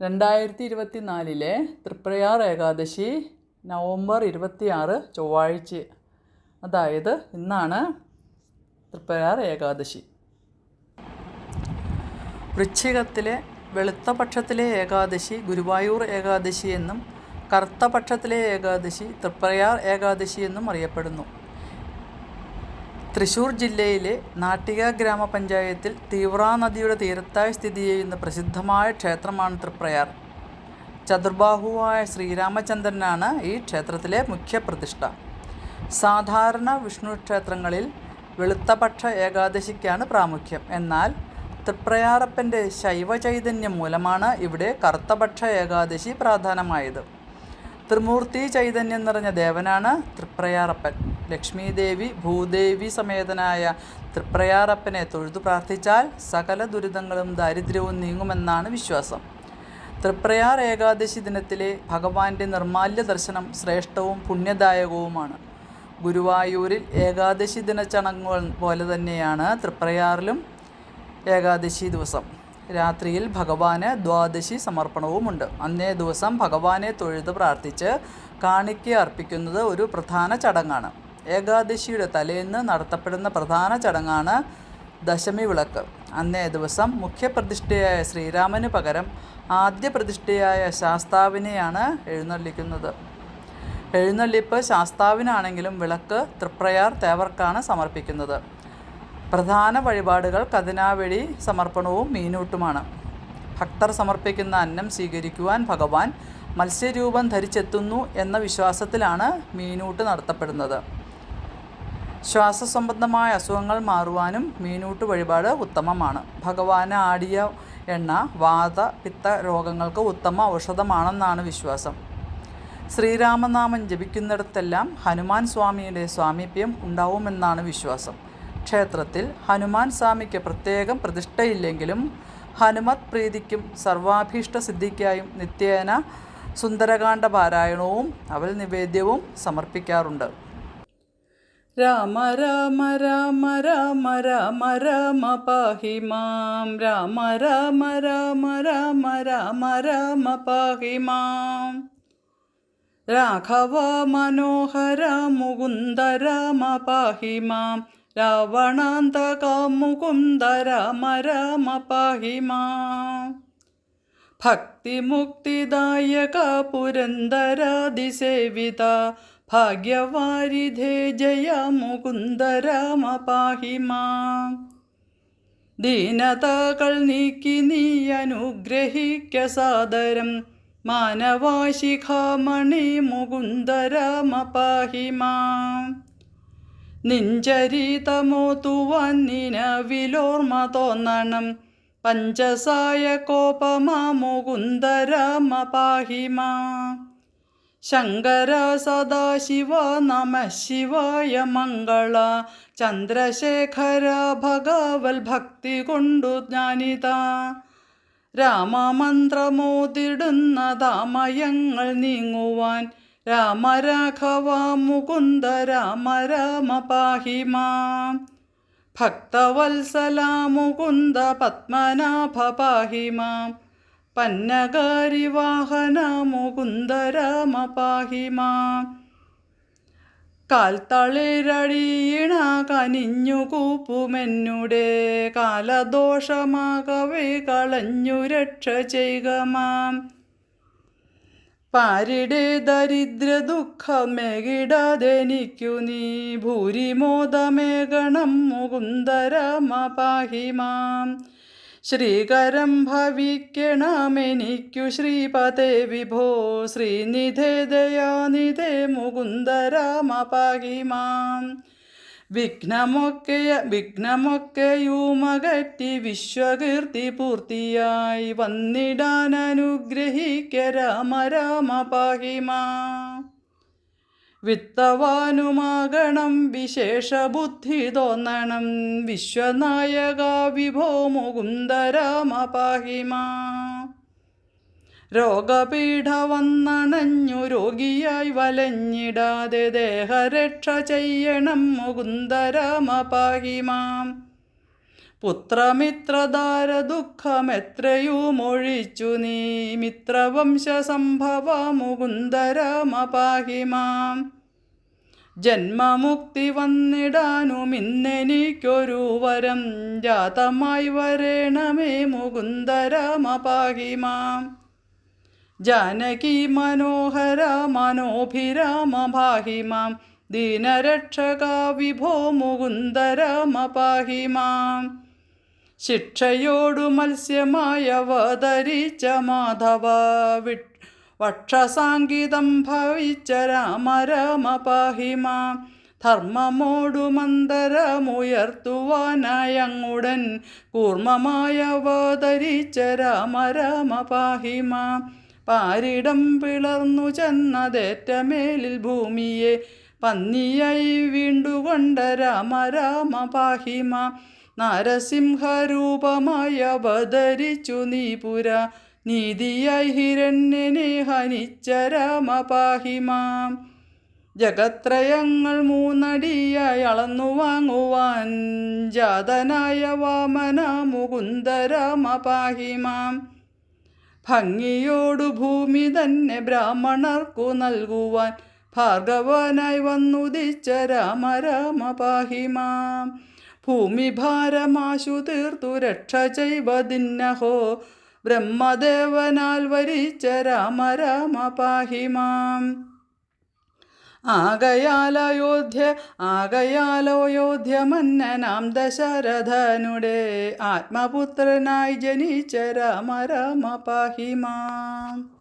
രണ്ടായിരത്തി ഇരുപത്തി നാലിലെ തൃപ്രയാർ ഏകാദശി നവംബർ ഇരുപത്തിയാറ് ചൊവ്വാഴ്ച. അതായത് ഇന്നാണ് തൃപ്രയാർ ഏകാദശി. വൃശ്ചികത്തിലെ വെളുത്ത പക്ഷത്തിലെ ഏകാദശി ഗുരുവായൂർ ഏകാദശി എന്നും കറുത്ത പക്ഷത്തിലെ ഏകാദശി തൃപ്രയാർ ഏകാദശി എന്നും അറിയപ്പെടുന്നു. തൃശൂർ ജില്ലയിലെ നാട്ടിക ഗ്രാമപഞ്ചായത്തിൽ തീവ്ര നദിയുടെ തീരത്തായി സ്ഥിതി ചെയ്യുന്ന പ്രസിദ്ധമായ ക്ഷേത്രമാണ് തൃപ്രയാർ. ചതുർബാഹുവായ ശ്രീരാമചന്ദ്രനാണ് ഈ ക്ഷേത്രത്തിലെ മുഖ്യ പ്രതിഷ്ഠ. സാധാരണ വിഷ്ണു ക്ഷേത്രങ്ങളിൽ വെളുത്തപക്ഷ ഏകാദശിക്കാണ് പ്രാമുഖ്യം. എന്നാൽ തൃപ്രയാറപ്പന്റെ ശൈവചൈതന്യം മൂലമാണ് ഇവിടെ കറുത്തപക്ഷ ഏകാദശി പ്രാധാനമായത്. ത്രിമൂർത്തി ചൈതന്യം നിറഞ്ഞ ദേവനാണ് തൃപ്രയാറപ്പൻ. ലക്ഷ്മീദേവി ഭൂദേവി സമേതനായ തൃപ്രയാറപ്പനെ തൊഴുതു പ്രാർത്ഥിച്ചാൽ സകല ദുരിതങ്ങളും ദാരിദ്ര്യവും നീങ്ങുമെന്നാണ് വിശ്വാസം. തൃപ്രയാർ ഏകാദശി ദിനത്തിലെ ഭഗവാന്റെ നിർമാല്യ ദർശനം ശ്രേഷ്ഠവും പുണ്യദായകവുമാണ്. ഗുരുവായൂരിൽ ഏകാദശി ദിന ചടങ്ങുകൾ പോലെ തന്നെയാണ് തൃപ്രയാറിലും ഏകാദശി ദിവസം. രാത്രിയിൽ ഭഗവാന് ദ്വാദശി സമർപ്പണവുമുണ്ട്. അന്നേ ദിവസം ഭഗവാനെ തൊഴുത് പ്രാർത്ഥിച്ച് കാണിക്ക അർപ്പിക്കുന്നത് ഒരു പ്രധാന ചടങ്ങാണ്. ഏകാദശിയുടെ തലേന്ന് നടത്തപ്പെടുന്ന പ്രധാന ചടങ്ങാണ് ദശമി വിളക്ക്. അന്നേ ദിവസം മുഖ്യപ്രതിഷ്ഠയായ ശ്രീരാമന് പകരം ആദ്യ പ്രതിഷ്ഠയായ ശാസ്താവിനെയാണ് എഴുന്നള്ളിക്കുന്നത്. എഴുന്നള്ളിപ്പ് ശാസ്താവിനാണെങ്കിലും വിളക്ക് തൃപ്രയാർ തേവർക്കാണ് സമർപ്പിക്കുന്നത്. പ്രധാന വഴിപാടുകൾ കതിനാവഴി സമർപ്പണവും മീനൂട്ടുമാണ്. ഭക്തർ സമർപ്പിക്കുന്ന അന്നം സ്വീകരിക്കുവാൻ ഭഗവാൻ മത്സ്യരൂപം ധരിച്ചെത്തുന്നു എന്ന വിശ്വാസത്തിലാണ് മീനൂട്ട് നടത്തപ്പെടുന്നത്. ശ്വാസസംബന്ധമായ അസുഖങ്ങൾ മാറുവാനും മീനൂട്ട് വഴിപാട് ഉത്തമമാണ്. ഭഗവാന് ആടിയ എണ്ണ വാത പിത്ത രോഗങ്ങൾക്ക് ഉത്തമ ഔഷധമാണെന്നാണ് വിശ്വാസം. ശ്രീരാമനാമം ജപിക്കുന്നിടത്തെല്ലാം ഹനുമാൻ സ്വാമിയുടെ സ്വാമീപ്യം ഉണ്ടാവുമെന്നാണ് വിശ്വാസം. ക്ഷേത്രത്തിൽ ഹനുമാൻ സ്വാമിക്ക് പ്രത്യേകം പ്രതിഷ്ഠയില്ലെങ്കിലും ഹനുമത് പ്രീതിക്കും സർവാഭീഷ്ട സിദ്ധിക്കായും നിത്യേന സുന്ദരകാന്ഡ പാരായണവും അവൽ നിവേദ്യവും സമർപ്പിക്കാറുണ്ട്. രാമ രാമ രാമ രാമ രാമ രാമ പാഹി മാം രാമ രാമ രാമ രാമ രാമ രാമ പാഹി മാം രാഘവ മനോഹര മുകുന്ദ രാമ പാഹി മാം രാവണാന്തക മുകുന്ദ രാമ രാമ പാഹി മാം ഭക്തിമുക്തിദായക പുരന്ദരാതിസേവിത ഭാഗ്യവാരിധേ ജയ മുകുന്ദരാമ പാഹി മാം. ദീനതകൾ നീക്കി നീ അനുഗ്രഹിക്ക സാദരം. മാനവാശിഖാമണി മുകുന്ദരാമ പാഹി മാം. നിഞ്ചരിതമോതുവാൻ നിനവിലോർമ്മ തോന്നണം. പഞ്ചസായ കോപമാ മുകുന്ദരാമ പാഹി ശങ്കര സദാശിവ നമ ശിവായ മംഗള. ചന്ദ്രശേഖര ഭഗവൽ ഭക്തി കൊണ്ടു ജ്ഞാനിത. രാമമന്ത്രമോതിടുന്ന താമയങ്ങൾ നീങ്ങുവാൻ രാമരാഘവ മുകുന്ദ രാമ രാമ പാഹി മാം ഭക്തവത്സല മുകുന്ദ പത്മനാഭ പാഹി മാം പന്നകാരി വാഹന മുകുന്ദ രാമ പാഹി കാൽത്തളിരടിയിണ കനിഞ്ഞു കൂപ്പുമെന്നുടെ കാലദോഷമാകവേ കളഞ്ഞു രക്ഷ ചെയ്യുക മാം. പാരിടെ ദരിദ്ര ദുഃഖമേകിടാതെനിക്കു നീ ഭൂരിമോദമേകണം മുകുന്ദരമ പാഹി മാം ശ്രീകരം ഭവിക്കണമെനിക്കു ശ്രീപതേ വിഭോ. ശ്രീനിധേ ദയാനിധേ മുകുന്ദരാമ പാഹി മാം. വിഘ്നമൊക്കെ വിഘ്നമൊക്കെയുമകറ്റി വിശ്വകീർത്തി പൂർത്തിയായി വന്നിടാൻ അനുഗ്രഹിക്ക രാമ രാമ പാഹിമാ വിത്തവാനുമാകണം വിശേഷബുദ്ധി തോന്നണം വിശ്വനായക വിഭോ മുകുന്ദരാമ പാഹിമാ. രോഗപീഠ വന്നണഞ്ഞു രോഗിയായി വലഞ്ഞിടാതെ ദേഹരക്ഷ ചെയ്യണം മുകുന്ദരാമ പാഹിമാം. പുത്രമിത്രധാര ദുഃഖമെത്രയൂ മൊഴിച്ചു നീ? മിത്രവംശ സംഭവ മുകുന്ദരമപാഹിമാം ജന്മമുക്തി വന്നിടാനും ഇന്നെനിക്കൊരു വരം ജാതമായി വരേണമേ മുകുന്ദരമപാഹിമാം. പാഹി ജാനകി മനോഹര മനോഭിരാമ ഭാഹി മാം ദീനരക്ഷക വിഭോ മുകുന്ദരാമ പാഹി മാം ശിക്ഷയോടു മത്സ്യമായ അവതരിച്ച മാധവ വി വക്ഷസാങ്കിതം ഭവിച്ച രാമ രാമ പാഹിമ ധർമ്മമോടു മന്ദരമുയർത്തുവാനായങ്ങുടൻ കൂർമ്മമായ അവതരിച്ച രാമ രാമ പാഹിമ പാരിടം പിളർന്നു ചെന്നതേറ്റമേലിൽ ഭൂമിയെ പന്നിയായി വീണ്ടുകൊണ്ട രാമ രാമ പാഹിമ നരസിംഹരൂപമായി അവതരിച്ചു നീ പുര നീതിയായി ഹിരണ്യനെ ഹനിച്ച രാമ പാഹിമാം ജഗത്രയങ്ങൾ മൂന്നടിയായി അളന്നു വാങ്ങുവാൻ ജാതനായ വാമന മുകുന്ദ രാമപാഹിമാം. ഭംഗിയോടു ഭൂമി തന്നെ ബ്രാഹ്മണർക്കു നൽകുവാൻ ഭാർഗവനായി വന്നുദിച്ച രാമ രാമ ഭൂമി ഭാരമാശു തീർത്തു രക്ഷ ചെയ്വതിന്നഹോ ബ്രഹ്മദേവനാൽ വരിച്ച രാമ രാമ പാഹിമാം ആകയാലയോധ്യ ആകയാലോയോധ്യ മന്നനാം ദശരഥനുടെ. ആത്മപുത്രനായി ജനിച്ച രാമ രാമ പാഹിമാം